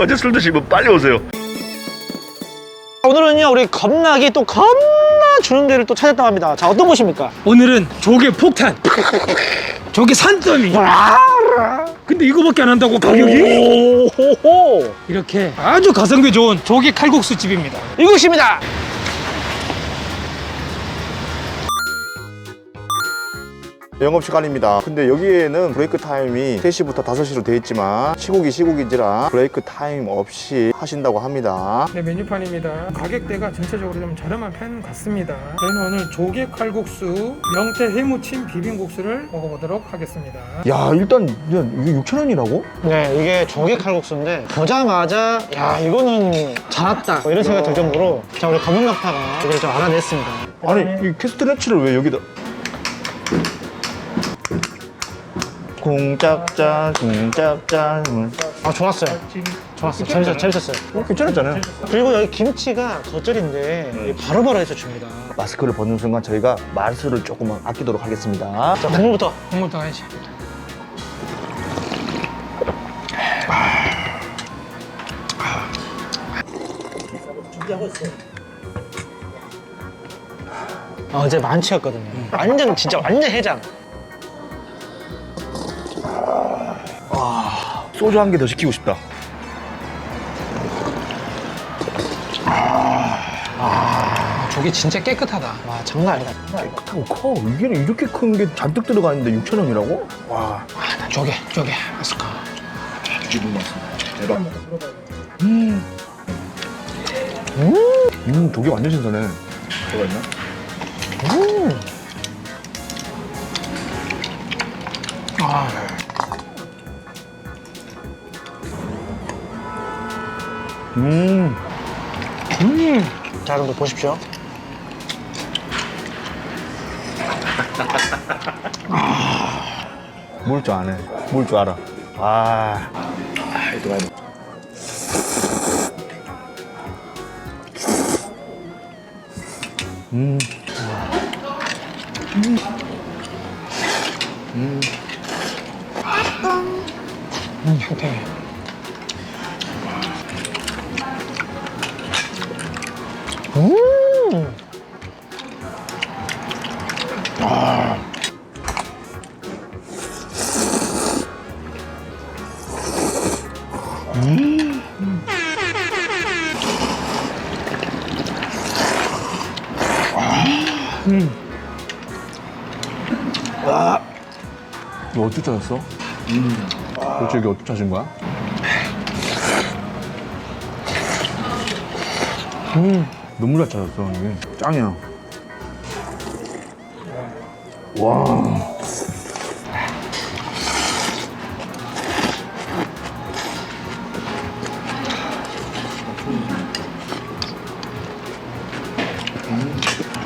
어제 술 드시면 빨리 오세요. 오늘은요 우리 겁나기 또 겁나 주는 데를 또 찾았다고 합니다 자 어떤 곳입니까? 오늘은 조개 폭탄 조개 산더미 근데 이거밖에 안 한다고 가격이? 오호호 이렇게 아주 가성비 좋은 조개 칼국수 집입니다 이곳입니다 영업시간입니다. 근데 여기에는 브레이크 타임이 3시부터 5시로 되어 있지만 시국이 시국인지라 브레이크 타임 없이 하신다고 합니다. 네 메뉴판입니다 가격대가 전체적으로 좀 저렴한 편 같습니다 저희는 오늘 조개 칼국수 명태 해무침 비빔국수를 먹어보도록 하겠습니다 야 일단 이게 6,000원이라고? 네 이게 조개 칼국수인데 보자마자 야 이거는 잘왔다 뭐 이런 생각이 들 정도로 자 우리 검은각파가 이걸 좀 알아냈습니다 아니 이 캐스트레치를 왜 여기다 공짭짜 공짭짜 아 좋았어요. 좋았어요. 재밌었, 재밌었어요. 어, 괜찮았잖아요. 그리고 여기 김치가 겉절인데 바로바로 해서 줍니다. 마스크를 벗는 순간 저희가 말수를 조금만 아끼도록 하겠습니다. 자 국물부터 국물부터 가야지. 아, 어제 만취였거든요. 완전 진짜 완전 해장 소주 한 개 더 시키고 싶다. 조개 진짜 깨끗하다 와 장난 아니다 깨끗하고 커. 이게 이렇게 큰 게 잔뜩 들어가 있는데 6,000원이라고? 와. 아, 나 조개 조개 맛있을까 기분 맞습니다. 대박. 음. 음, 조개 완전 신선해. 뭐가 있나? 아 음. 자 여러분들 보십시오 뭘 줄 아네. 뭘 줄 알아. 아. 아, 이거 봐야 음. 음, 형태 이거 어떻게 찾았어? 음. 도대체 이게 어떻게 찾은 거야? 음. 너무 잘 찾았어, 이게. 짱이야. 와.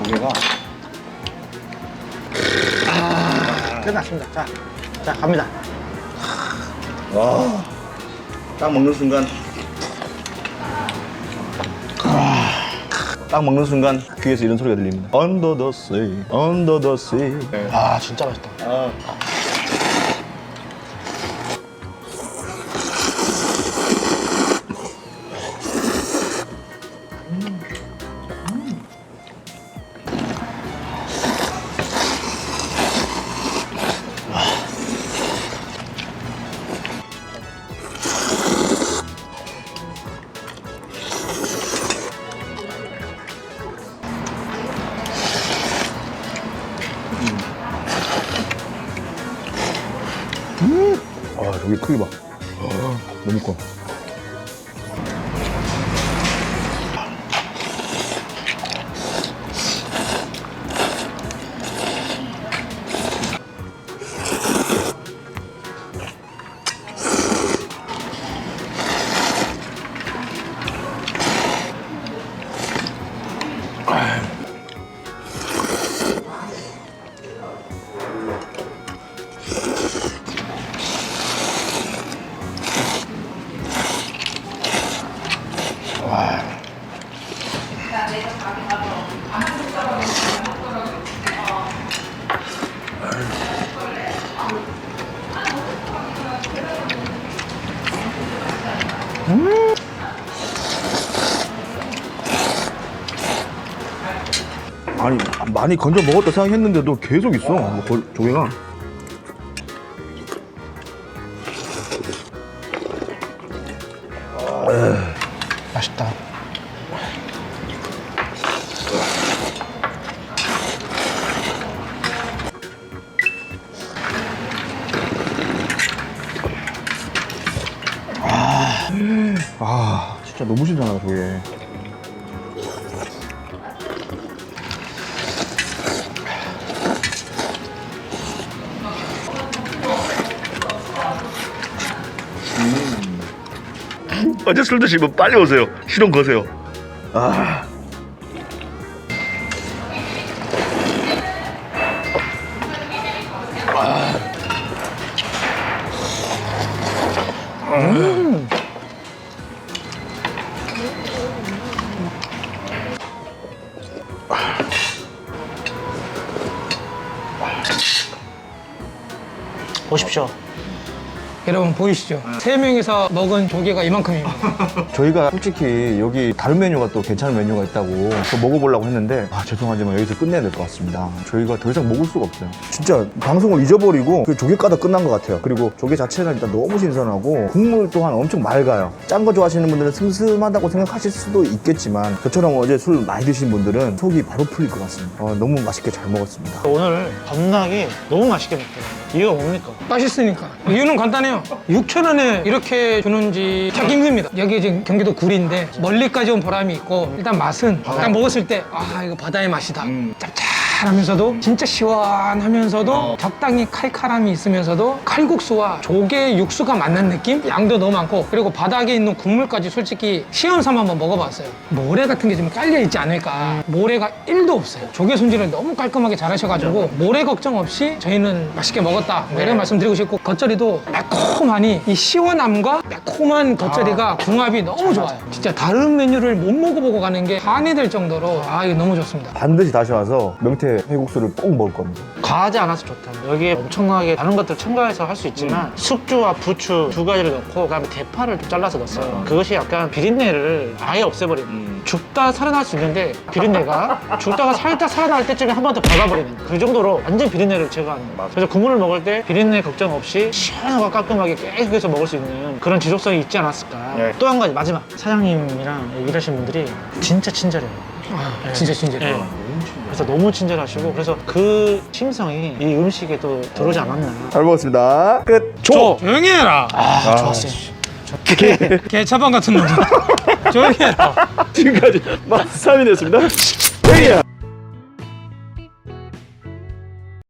조개가 끝났습니다 자, 자 갑니다 와. 딱 먹는 순간. 딱 먹는 순간 귀에서 이런 소리가 들립니다. Under the sea, under the sea. 아 진짜 맛있다 아, 저기 크기 봐. 아, 너무 커. 아니 많이 건져 먹었다 생각했는데도 계속 있어 뭐, 조개가. 진짜 너무 신선하다 조개 어제 술 드시면 빨리 오세요. 실온 거세요. 보십시오. 여러분 보이시죠? 세 명이서 먹은 조개가 이만큼입니다. 저희가 솔직히 여기 다른 메뉴가 또 괜찮은 메뉴가 있다고 또 먹어보려고 했는데 아 죄송하지만 여기서 끝내야 될 것 같습니다 저희가 더 이상 먹을 수가 없어요 진짜 방송을 잊어버리고 그 조개 까다 끝난 것 같아요 그리고 조개 자체가 일단 너무 신선하고 국물 또한 엄청 맑아요 짠 거 좋아하시는 분들은 슴슴하다고 생각하실 수도 있겠지만 저처럼 어제 술 많이 드신 분들은 속이 바로 풀릴 것 같습니다 어, 너무 맛있게 잘 먹었습니다 오늘 겁나게 너무 맛있게 먹더라고요. 이유가 뭡니까? 맛있으니까. 이유는 간단해요. 6천 원에 이렇게 주는지 찾기 힘듭니다. 여기 지금 경기도 구리인데 멀리까지 온 보람이 있고 일단 맛은 딱 먹었을 때 아 이거 바다의 맛이다. 짭짤 하면서도 진짜 시원하면서도 적당히 칼칼함이 있으면서도 칼국수와 조개 육수가 맞는 느낌? 양도 너무 많고 그리고 바닥에 있는 국물까지 솔직히 시험삼아 한번 먹어봤어요. 모래 같은 게 좀 깔려 있지 않을까. 모래가 1도 없어요. 조개 손질을 너무 깔끔하게 잘 하셔가지고 모래 걱정 없이 저희는 맛있게 먹었다. 뭐 이런 말씀 드리고 싶고 겉절이도 매콤하니 이 시원함과 매콤한 겉절이가 궁합이 너무 좋아요. 진짜 다른 메뉴를 못 먹어보고 가는 게 한이 될 정도로 아 이거 너무 좋습니다. 반드시 다시 와서 명태 회국수를 꼭 먹을 겁니다 과하지 않아서 좋다. 여기에 엄청나게 다른 것들 첨가해서 할 수 있지만 숙주와 부추 두 가지를 넣고 그다음에 대파를 좀 잘라서 넣었어요. 그것이 약간 비린내를 아예 없애버리는. 죽다 살아날 수 있는데 비린내가 죽다가 살다 살아날 때쯤에 한 번 더 박아버리는 그 정도로 완전 비린내를 제거하는 거예요. 그래서 국물을 먹을 때 비린내 걱정 없이 시원하고 깔끔하게 계속해서 먹을 수 있는 그런 지속성이 있지 않았을까. 네. 또 한 가지 마지막 사장님이랑 일하시는 분들이 진짜 친절해요. 아, 진짜 진짜. 네. 그래서 너무 친절하시고 그래서 그 심성이 이 음식에 또 들어오지 않았나. 잘 먹었습니다 끝 조! 조용히 해라. 아, 좋았어요. 개 차방 같은 놈들. 조용히 해라. 지금까지 마스타민이었습니다. 회의야.